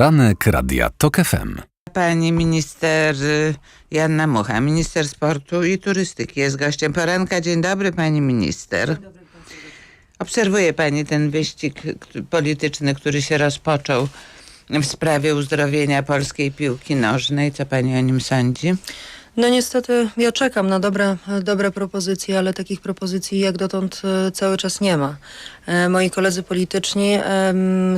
Poranek Radia TOK FM. Pani minister y, Janna Mucha, minister sportu i turystyki jest gościem poranka. Dzień dobry pani minister. Obserwuje pani ten wyścig polityczny, który się rozpoczął w sprawie uzdrowienia polskiej piłki nożnej. Co pani o nim sądzi? No niestety ja czekam na dobre, dobre propozycje, ale takich propozycji jak dotąd e, cały czas nie ma. E, Moi koledzy polityczni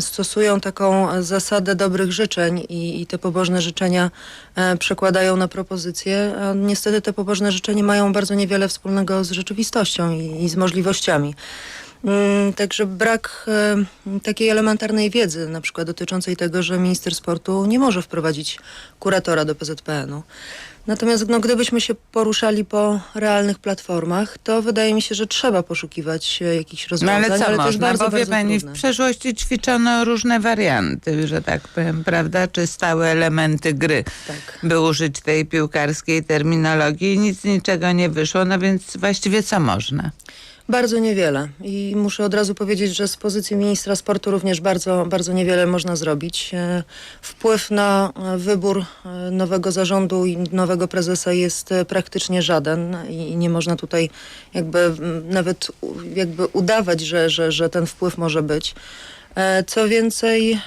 stosują taką zasadę dobrych życzeń i, i te pobożne życzenia e, przekładają na propozycje. A niestety te pobożne życzenia mają bardzo niewiele wspólnego z rzeczywistością i, i z możliwościami. Mm, Także brak takiej elementarnej wiedzy, na przykład dotyczącej tego, że minister sportu nie może wprowadzić kuratora do PZPN-u. Natomiast no, gdybyśmy się poruszali po realnych platformach, to wydaje mi się, że trzeba poszukiwać e, jakichś No rozwiązań, ale co to jest można? bardzo, Bo wie bardzo pani, w przeszłości ćwiczono różne warianty, że tak powiem, prawda? Czy stałe elementy gry. Tak. by użyć tej piłkarskiej terminologii i nic z niczego nie wyszło, no więc właściwie co można? Bardzo niewiele. I muszę od razu powiedzieć, że z pozycji ministra sportu również bardzo, bardzo niewiele można zrobić. E, Wpływ na wybór e, nowego zarządu i nowego prezesa jest e, praktycznie żaden i nie można tutaj jakby nawet jakby udawać, że, że, że ten wpływ może być. Co więcej,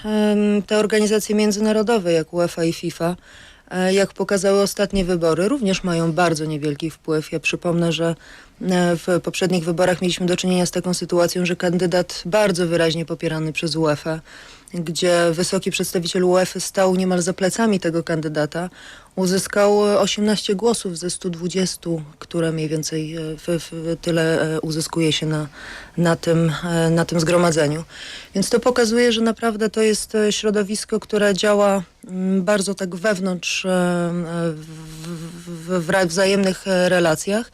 te organizacje międzynarodowe jak UEFA i FIFA Jak pokazały ostatnie wybory, również mają bardzo niewielki wpływ. Ja przypomnę, że e, w poprzednich wyborach mieliśmy do czynienia z taką sytuacją, że kandydat bardzo wyraźnie popierany przez UEFA, gdzie wysoki przedstawiciel UEFA stał niemal za plecami tego kandydata, uzyskał e, 18 głosów ze 120, które mniej więcej e, w, w tyle e, uzyskuje się na, na, tym, e, na tym zgromadzeniu. Więc to pokazuje, że naprawdę to jest e, środowisko, które działa mm, bardzo tak wewnątrz, e, e, w, w, w wzajemnych e, relacjach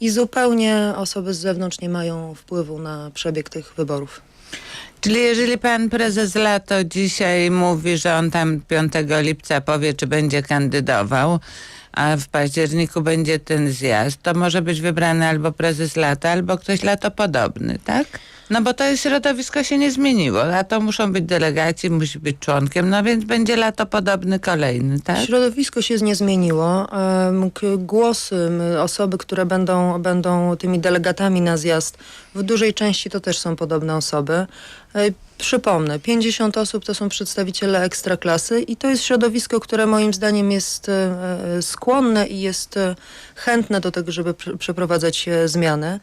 i zupełnie osoby z zewnątrz nie mają wpływu na przebieg tych wyborów. Czyli jeżeli pan prezes Lato dzisiaj mówi, że on tam 5 lipca powie, czy będzie kandydował, a w październiku będzie ten zjazd, to może być wybrany albo prezes Lato, albo ktoś Lato podobny, tak? No bo to środowisko się nie zmieniło. Lato muszą być delegaci, musi być członkiem, no więc będzie Lato podobny kolejny, tak? Środowisko się nie zmieniło. Głosy, osoby, które będą, będą tymi delegatami na zjazd, w dużej części to też są podobne osoby. Przypomnę, 50 osób to są przedstawiciele ekstraklasy i to jest środowisko, które moim zdaniem jest e, e, skłonne i jest e, chętne do tego, żeby pr- przeprowadzać zmiany.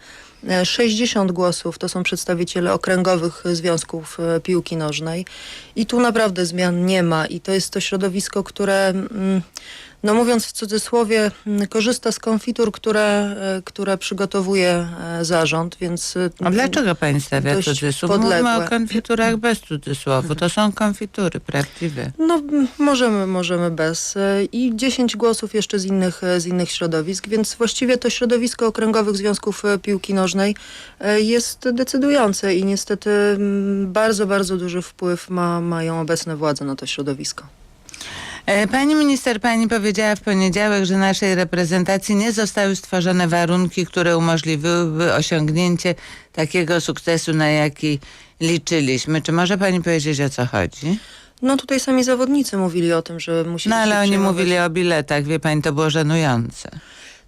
E, 60 głosów to są przedstawiciele okręgowych związków piłki nożnej i tu naprawdę zmian nie ma i to jest to środowisko, które, mm, no mówiąc w cudzysłowie, mm, korzysta z konfitur, które, e, które przygotowuje e, zarząd, więc... e, A dlaczego pani stawia cudzysłów? Mówimy podległe. o konfiturach bez cudzysłowu. To są konfitury prawdziwe. No, możemy, możemy bez. I 10 głosów jeszcze z innych, z innych środowisk, więc właściwie to środowisko okręgowych związków piłki nożnej jest decydujące i niestety bardzo, bardzo duży wpływ ma, mają obecne władze na to środowisko. E, Pani minister, pani powiedziała w poniedziałek, że naszej reprezentacji nie zostały stworzone warunki, które umożliwiłyby osiągnięcie takiego sukcesu, na jaki liczyliśmy. Czy może pani powiedzieć, o co chodzi? No tutaj sami zawodnicy mówili o tym, że musimy No ale oni mówili o biletach, wie pani, to było żenujące.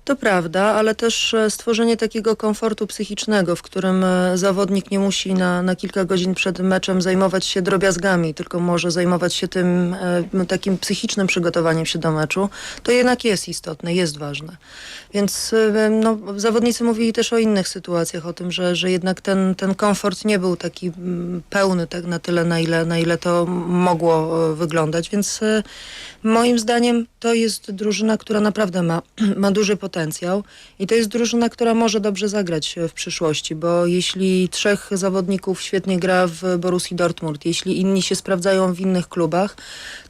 To prawda, ale też e, stworzenie takiego komfortu psychicznego, w którym e, zawodnik nie musi na, na kilka godzin przed meczem zajmować się drobiazgami, tylko może zajmować się tym e, takim psychicznym przygotowaniem się do meczu, to jednak jest istotne, jest ważne. Więc no, zawodnicy mówili też o innych sytuacjach, o tym, że, że jednak ten, ten komfort nie był taki mm, pełny tak na tyle, na ile, na ile to mogło wyglądać, więc moim zdaniem to jest drużyna, która naprawdę ma, ma duży potencjał i to jest drużyna, która może dobrze zagrać e, w przyszłości, bo jeśli trzech zawodników świetnie gra w Borussii Dortmund, jeśli inni się sprawdzają w innych klubach,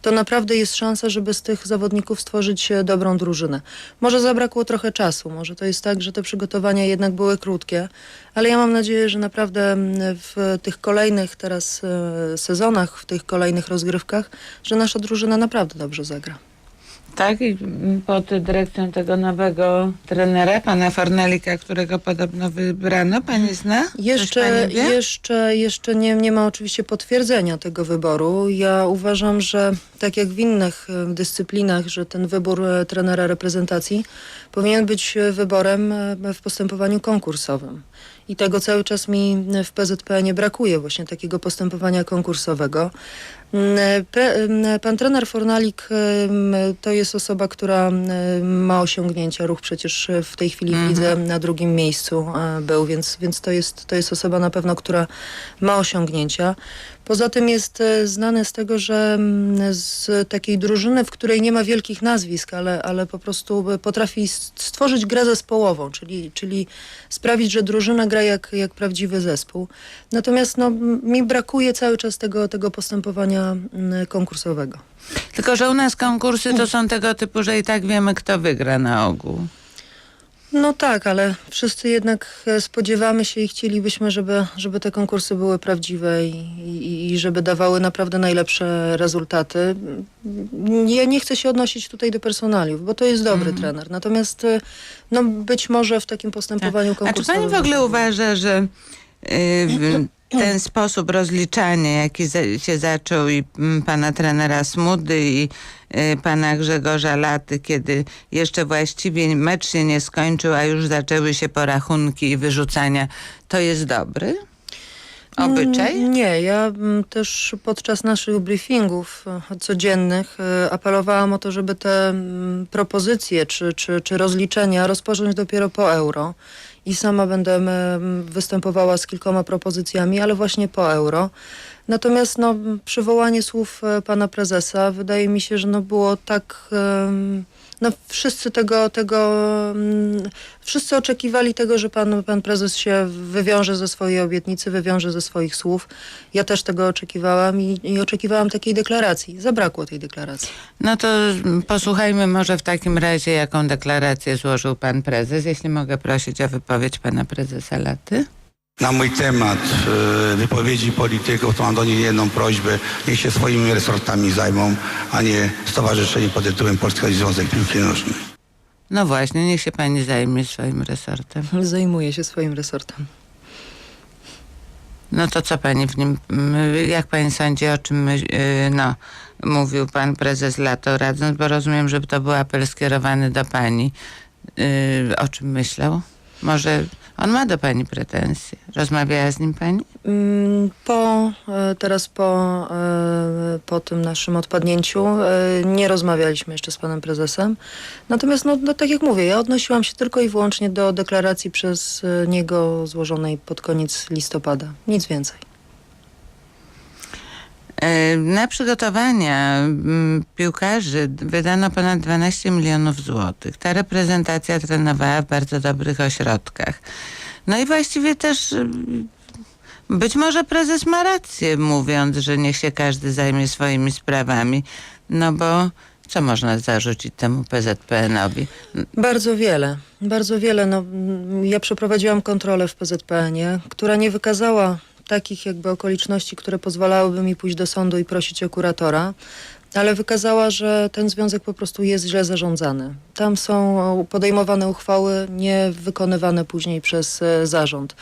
to naprawdę jest szansa, żeby z tych zawodników stworzyć e, dobrą drużynę. Może zabrakło trochę czasu, może to jest tak, że te przygotowania jednak były krótkie, ale ja mam nadzieję, że naprawdę w tych kolejnych teraz e, sezonach, w tych kolejnych rozgrywkach, że nasza drużyna naprawdę dobrze zagra. Tak, i pod dyrekcją tego nowego trenera, pana Fornalika, którego podobno wybrano, pani zna? Coś Jeszcze, pani jeszcze, jeszcze nie, nie ma oczywiście potwierdzenia tego wyboru. Ja uważam, że tak jak w innych e, dyscyplinach, że ten wybór e, trenera reprezentacji powinien być e, wyborem w postępowaniu konkursowym. I tego cały czas mi w PZP nie brakuje, właśnie takiego postępowania konkursowego. Mm, pan trener Fornalik mm, to jest osoba, która mm, ma osiągnięcia. Ruch przecież w tej chwili Mhm. widzę na drugim miejscu e, był, więc, więc to, jest, to jest osoba na pewno, która ma osiągnięcia. Poza tym jest e, znany z tego, że z takiej drużyny, w której nie ma wielkich nazwisk, ale, ale po prostu potrafi stworzyć grę zespołową, czyli, czyli sprawić, że drużyna gra jak, jak prawdziwy zespół. Natomiast no, mi brakuje cały czas tego, tego postępowania mm, konkursowego. Tylko, że u nas konkursy to są tego typu, że i tak wiemy, kto wygra na ogół. No tak, ale wszyscy jednak e, spodziewamy się i chcielibyśmy, żeby, żeby te konkursy były prawdziwe i, i, i żeby dawały naprawdę najlepsze rezultaty. Mm, Ja nie chcę się odnosić tutaj do personaliów, bo to jest dobry trener. Natomiast e, no, być może w takim postępowaniu A czy konkursowym... pani w ogóle uważa, że y, w- ten sposób rozliczania, jaki się zaczął i mm, pana trenera Smudy i y, pana Grzegorza Laty, kiedy jeszcze właściwie mecz się nie skończył, a już zaczęły się porachunki i wyrzucania, to jest dobry obyczaj? Mm, Nie, ja mm, też podczas naszych briefingów e, codziennych e, apelowałam o to, żeby te propozycje czy, czy, czy rozliczenia rozpocząć dopiero po euro. I sama będę występowała z kilkoma propozycjami, ale właśnie po euro. Natomiast no, przywołanie słów e, pana prezesa wydaje mi się, że no, było tak. No, wszyscy tego, tego mm, wszyscy oczekiwali tego, że pan, pan prezes się wywiąże ze swojej obietnicy, wywiąże ze swoich słów. Ja też tego oczekiwałam i, i oczekiwałam takiej deklaracji. Zabrakło tej deklaracji. No to posłuchajmy może w takim razie, jaką deklarację złożył pan prezes. Jeśli mogę prosić o wypowiedź pana prezesa Laty. Na mój temat e, wypowiedzi polityków to mam do nich jedną prośbę. Niech się swoimi resortami zajmą, a nie stowarzyszeniem pod tytułem Polski Związek Piłki Nożnej. No właśnie, niech się pani zajmie swoim resortem. Zajmuję się swoim resortem. No to co pani w nim, jak pani sądzi, o czym my, yy, no, mówił pan prezes Lato radząc, bo rozumiem, że to był apel skierowany do pani. Yy, o czym myślał? Może on ma do pani pretensje. Rozmawiała z nim pani? Mm, Po, e, teraz po, e, po tym naszym odpadnięciu e, nie rozmawialiśmy jeszcze z panem prezesem. Natomiast, no, no tak jak mówię, ja odnosiłam się tylko i wyłącznie do deklaracji przez niego złożonej pod koniec listopada. Nic więcej. Yy, Na przygotowania mm, piłkarzy wydano ponad 12 milionów złotych. Ta reprezentacja trenowała w bardzo dobrych ośrodkach. No i właściwie też ym, być może prezes ma rację, mówiąc, że niech się każdy zajmie swoimi sprawami. No bo co można zarzucić temu PZPN-owi? Bardzo wiele, bardzo wiele. No, mm, ja przeprowadziłam kontrolę w PZPN-ie, która nie wykazała takich jakby okoliczności, które pozwalałyby mi pójść do sądu i prosić o kuratora, ale wykazała, że ten związek po prostu jest źle zarządzany. Tam są podejmowane uchwały nie wykonywane później przez e, zarząd.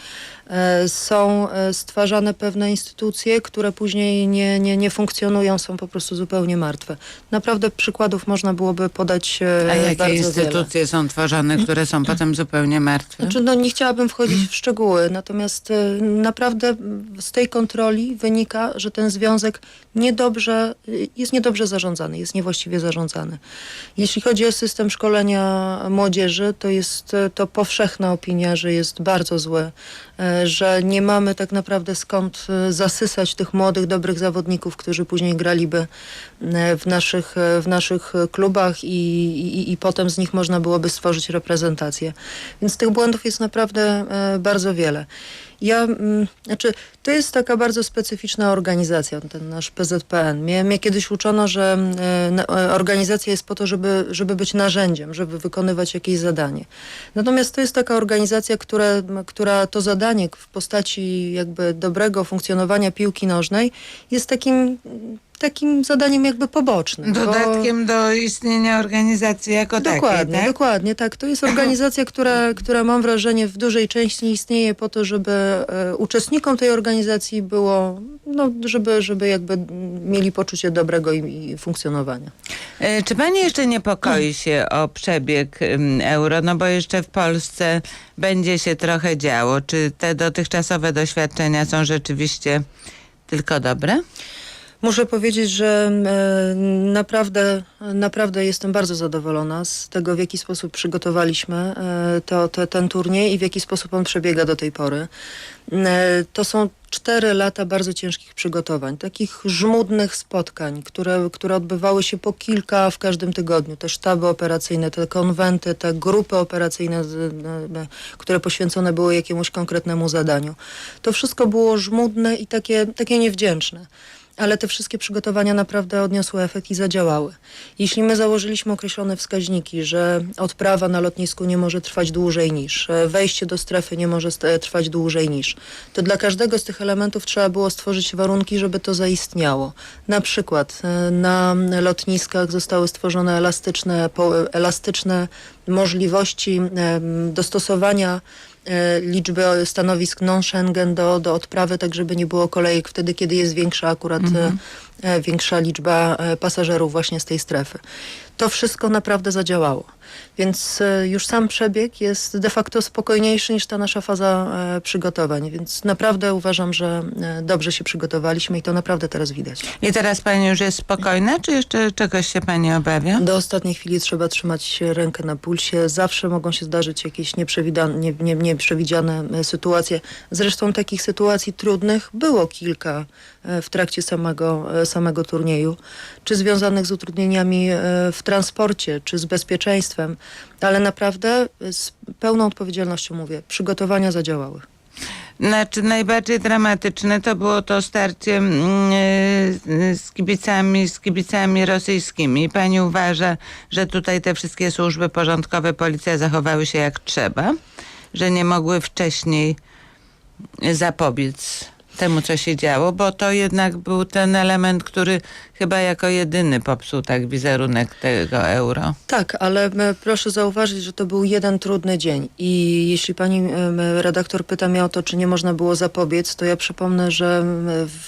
E, Są e, stwarzane pewne instytucje, które później nie, nie, nie funkcjonują, są po prostu zupełnie martwe. Naprawdę przykładów można byłoby podać e, A jakie bardzo wiele. instytucje są tworzone, które są potem zupełnie martwe? Znaczy, no nie chciałabym wchodzić w szczegóły, natomiast naprawdę z tej kontroli wynika, że ten związek niedobrze, jest niedobrze zarządzany, jest niewłaściwie zarządzany. Jeśli chodzi o system szkolenia młodzieży, to jest to powszechna opinia, że jest bardzo zły, że nie mamy tak naprawdę skąd e, zasysać tych młodych, dobrych zawodników, którzy później graliby e, w naszych, e, w naszych klubach i, i, i potem z nich można byłoby stworzyć reprezentację. Więc tych błędów jest naprawdę e, bardzo wiele. Ja, mm, znaczy, to jest taka bardzo specyficzna organizacja, ten nasz PZPN. Mnie, mnie kiedyś uczono, że e, na- e, organizacja jest po to, żeby, żeby być narzędziem, żeby wykonywać jakieś zadanie. Natomiast to jest taka organizacja, która, która to zadanie w postaci jakby dobrego funkcjonowania piłki nożnej jest takim takim zadaniem jakby pobocznym. bo- Dodatkiem do istnienia organizacji jako Dokładnie, takiej, tak? dokładnie, tak. To jest organizacja, która, która mam wrażenie w dużej części istnieje po to, żeby e, uczestnikom tej organizacji było, no, żeby, żeby jakby mm, mieli poczucie dobrego i, i funkcjonowania. E, Czy pani jeszcze niepokoi się o przebieg ym, euro? No bo jeszcze w Polsce będzie się trochę działo. Czy te dotychczasowe doświadczenia są rzeczywiście tylko dobre? Muszę powiedzieć, że e, naprawdę, naprawdę jestem bardzo zadowolona z tego, w jaki sposób przygotowaliśmy e, to, to, ten turniej i w jaki sposób on przebiega do tej pory. E, to są cztery lata bardzo ciężkich przygotowań, takich żmudnych spotkań, które, które odbywały się po kilka w każdym tygodniu. Te sztaby operacyjne, te konwenty, te grupy operacyjne, które poświęcone były jakiemuś konkretnemu zadaniu. To wszystko było żmudne i takie, takie niewdzięczne ale te wszystkie przygotowania naprawdę odniosły efekt i zadziałały. Jeśli my założyliśmy określone wskaźniki, że odprawa na lotnisku nie może trwać dłużej niż, e, wejście do strefy nie może e, trwać dłużej niż, to dla każdego z tych elementów trzeba było stworzyć warunki, żeby to zaistniało. Na przykład e, na lotniskach zostały stworzone elastyczne, elastyczne możliwości dostosowania e, liczby stanowisk non-Schengen do, do odprawy, tak żeby nie było kolejek wtedy, kiedy jest większa akurat e, e, większa liczba e, pasażerów właśnie z tej strefy. To wszystko naprawdę zadziałało. Więc e, już sam przebieg jest de facto spokojniejszy niż ta nasza faza e, przygotowań. Więc naprawdę uważam, że e, dobrze się przygotowaliśmy i to naprawdę teraz widać. I teraz pani już jest spokojna, czy jeszcze czegoś się pani obawia? Do ostatniej chwili trzeba trzymać rękę na pulsie. Zawsze mogą się zdarzyć jakieś nie, nie, nieprzewidziane e, sytuacje. Zresztą takich sytuacji trudnych było kilka e, w trakcie samego, e, samego turnieju. Czy związanych z utrudnieniami e, w transporcie, czy z bezpieczeństwem. Ale naprawdę z pełną odpowiedzialnością mówię, przygotowania zadziałały. Znaczy najbardziej dramatyczne to było to starcie mm, e, z kibicami, z kibicami rosyjskimi. Pani uważa, że tutaj te wszystkie służby porządkowe, policja zachowały się jak trzeba? Że nie mogły wcześniej zapobiec temu, co się działo? Bo to jednak był ten element, który chyba jako jedyny popsuł tak wizerunek tego euro. Tak, ale m, proszę zauważyć, że to był jeden trudny dzień. I jeśli pani em, redaktor pyta mnie o to, czy nie można było zapobiec, to ja przypomnę, że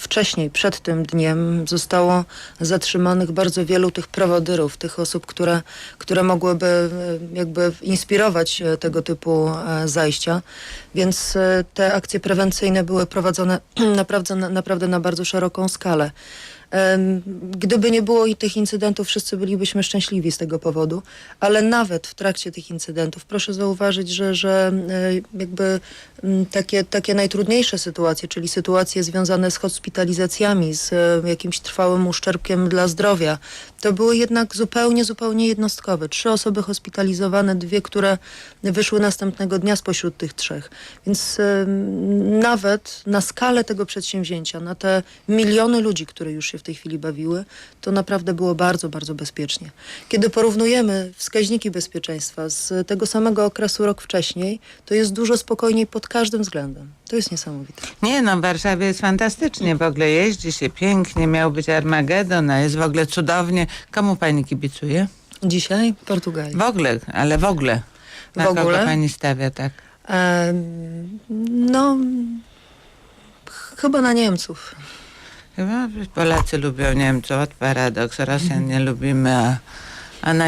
wcześniej, przed tym dniem zostało zatrzymanych bardzo wielu tych prowodyrów, tych osób, które, które mogłyby em, jakby inspirować e, tego typu e, zajścia. Więc e, te akcje prewencyjne były prowadzone naprawdę, naprawdę na bardzo szeroką skalę. Gdyby nie było i tych incydentów, wszyscy bylibyśmy szczęśliwi z tego powodu, ale nawet w trakcie tych incydentów proszę zauważyć, że, że jakby takie, takie najtrudniejsze sytuacje, czyli sytuacje związane z hospitalizacjami, z e, jakimś trwałym uszczerbkiem dla zdrowia, to były jednak zupełnie, zupełnie jednostkowe. Trzy osoby hospitalizowane, dwie, które wyszły następnego dnia spośród tych trzech. Więc nawet na skalę tego przedsięwzięcia, na te miliony ludzi, które już się w tej chwili bawiły, to naprawdę było bardzo, bardzo bezpiecznie. Kiedy porównujemy wskaźniki bezpieczeństwa z tego samego okresu rok wcześniej, to jest dużo spokojniej pod każdym względem. To jest niesamowite. Nie no, w Warszawie jest fantastycznie, w ogóle jeździ się pięknie, miał być Armagedon, a jest w ogóle cudownie. Komu pani kibicuje? Dzisiaj Portugalii. W ogóle, ale w ogóle. Na W ogóle? kogo pani stawia tak? Em, no, ch- chyba na Niemców. Chyba Polacy lubią Niemców, paradoks, Rosjan nie lubimy, a, a na,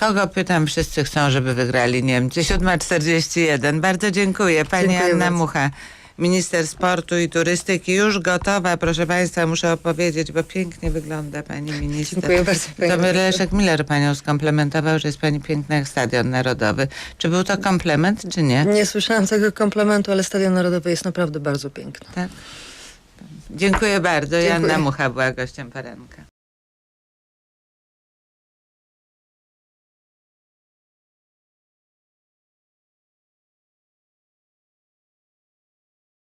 kogo pytam, wszyscy chcą, żeby wygrali Niemcy. 7.41, bardzo dziękuję. Pani Dziękuję Anna bardzo. Mucha, minister sportu i turystyki, już gotowa, proszę Państwa, muszę opowiedzieć, bo pięknie wygląda Pani minister. Dziękuję bardzo, To. Leszek Miller Panią skomplementował, że jest Pani piękna jak Stadion Narodowy. Czy był to komplement, czy nie? Nie słyszałam tego komplementu, ale Stadion Narodowy jest naprawdę bardzo piękny. Tak. Dziękuję bardzo. Dziękuję. Joanna Mucha była gościem Parenka.